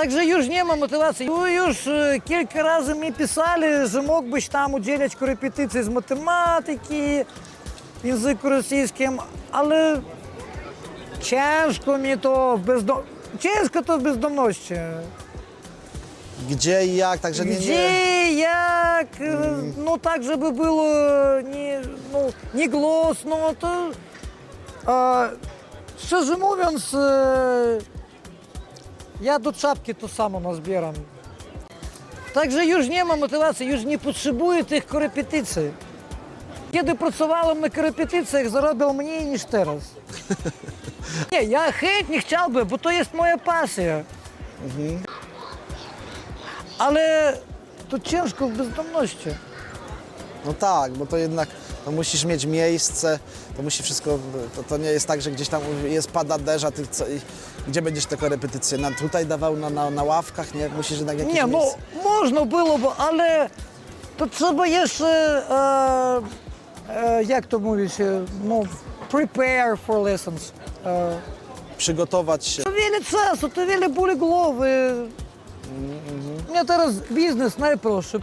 Także już nie ma motywacji. Tu już kilka razy mi pisали, że mógłbyś там уделять репетиції з математики, язику російським, але тяжко мені то бездом... Тяжко то бездомності. Gdzie i jak, także nie, nie... Где, як, е, ну так же би було е, ні. ну, не глосно, то, а, szczerze mówiąc, з е, я do czapki tu samo nazbieram. Także już nie ma motywacji, już nie potrzebuję tych korepetycji. Kiedy pracowałem na korepetycjach, zarobił mniej niż teraz. Nie, ja chętnie chciałbym, bo to jest moja pasja. Ale to ciężko w bezdomności. No tak, bo to jednak to musisz mieć miejsce, to musi wszystko, to, to nie jest tak, że gdzieś tam jest pada derza, ty co, i gdzie będziesz tylko repetycję? Na, tutaj dawał na, na, na ławkach, nie? Musisz jednak jakieś Nie, no można było, bo, ale to trzeba jeszcze, e, e, jak to mówi się, e, no, prepare for lessons. E, Przygotować się. to wiele czasu, to wiele bóli głowy. Mnie mhm, mhm. teraz biznes najprostszy.